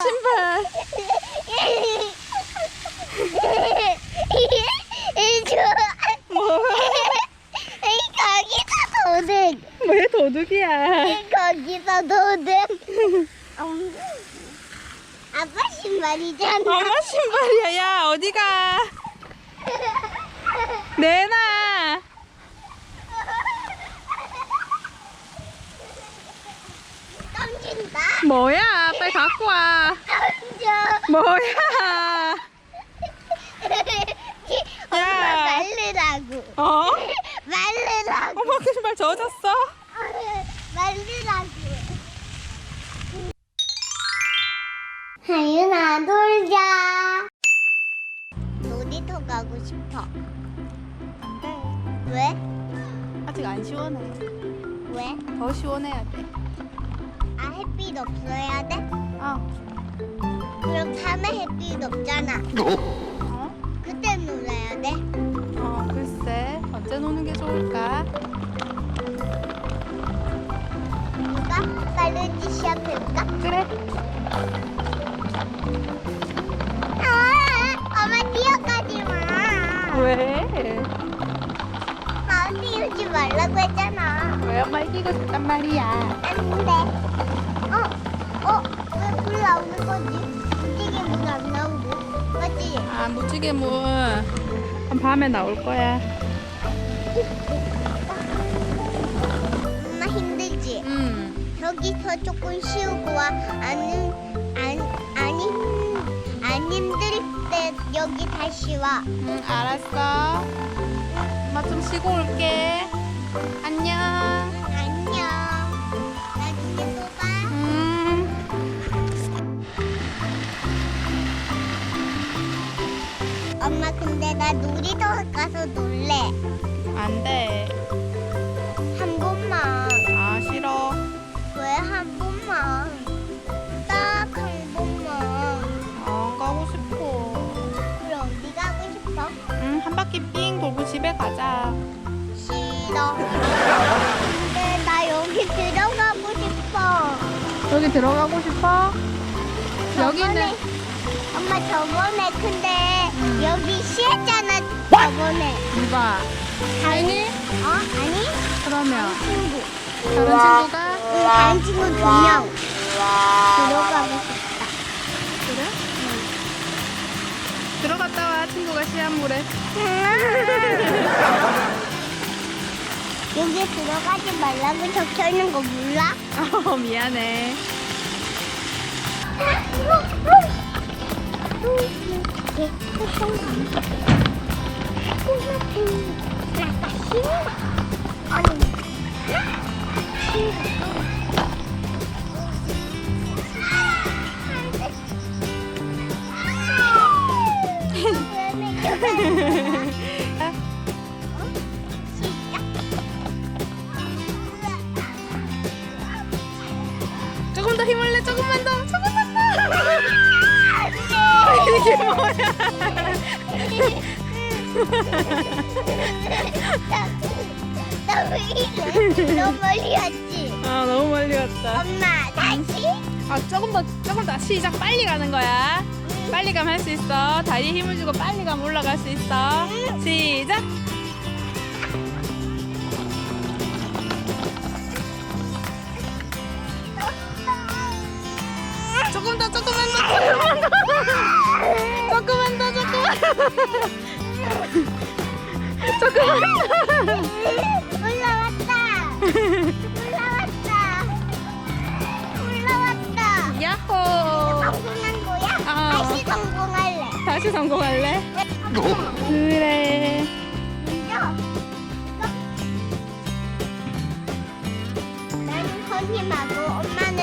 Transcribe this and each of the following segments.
신발. 뭐? 거기서 도둑. 왜 도둑이야? 거기서 도둑. 음. 아빠 신발이잖아. 엄마 신발이야. 야 어디가? 내놔. 던진다. 뭐야? 빨리 갖고 와. 뭐야? 엄마 말르라고. 어? 말르라고. 엄마 그 신발 젖었어? 말르라고. 하윤아 놀자. 놀이터 가고 싶어. 안 돼. 왜? 아직 안 시원해. 왜? 더 시원해야 돼. 아 햇빛 없어야 돼? 어. 그럼 밤에 햇빛 없잖아. 어? 그때 놀아야 돼. 어, 글쎄. 언제 노는 게 좋을까? 누가 빠르지 시합할까? 그래. 아, 엄마 뛰어가지 마. 왜? 말라고 했잖아. 왜 엄마 이기고 싶단 말이야? 안 돼. 어, 어, 왜 불 나오는 거지? 무지개 문안 나오고. 맞지? 아, 무지개물. 그럼 밤에 나올 거야. 엄마 힘들지? 응. 여기서 조금 쉬고 와. 안, 안, 안, 힘, 안 힘들 때 여기 다시 와. 응, 알았어. 엄마 좀 쉬고 올게. 안녕. 안녕. 나중에 또 봐. 음. 엄마 근데 나 놀이터 가서 놀래. 안 돼. 한 번만. 아, 싫어. 왜 한 번만? 딱 한 번만. 안 가고 싶어. 그래 어디 가고 싶어? 응, 한 바퀴 삥 돌고 집에 가자. 싫어. 근데 나 여기 들어가고 싶어. 여기 들어가고 싶어? 여기는 저번에- 엄마 저번에 근데 음. 여기 쉬었잖아 저번에. 누가? 아니? 어? 아니? 그러면 친구. 다른 친구가 응, 다른 친구 두 명. 들어가고 싶다. 그래? 들어갔다 와 친구가 시한물에 여기 들어가지 말라고 적혀 있는 거 몰라? 어 미안해 조금 더 힘을 내 조금만 더 조금만 더. 이게 뭐야? 너무 멀리 왔지? 아 너무 멀리 왔다. 엄마 다시? 아 조금 더 조금 더. 시작. 빨리 가는 거야. 빨리 가면 할수 있어. 다리에 힘을 주고 빨리 가면 올라갈 수 있어. 시작 조금만 올라왔다. 올라왔다. 올라왔다. 야호 성공한 거야? 어. 다시 성공할래. 다시 성공할래? 그래 먼저. 나는 선임하고 엄마는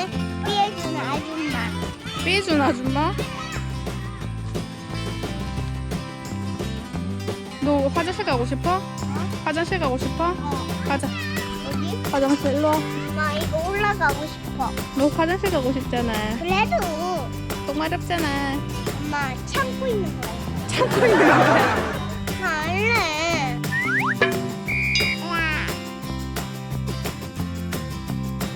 피해주는 아줌마. 삐준 아줌마? 너 화장실 가고 싶어? 화장실 가고 싶어? 어. 가자 어디? 화장실 일로 와. 엄마 이거 올라가고 싶어. 너 화장실 가고 싶잖아 그래도 똥 마렵잖아 엄마 참고 있는 거야. 참고 있는 거야.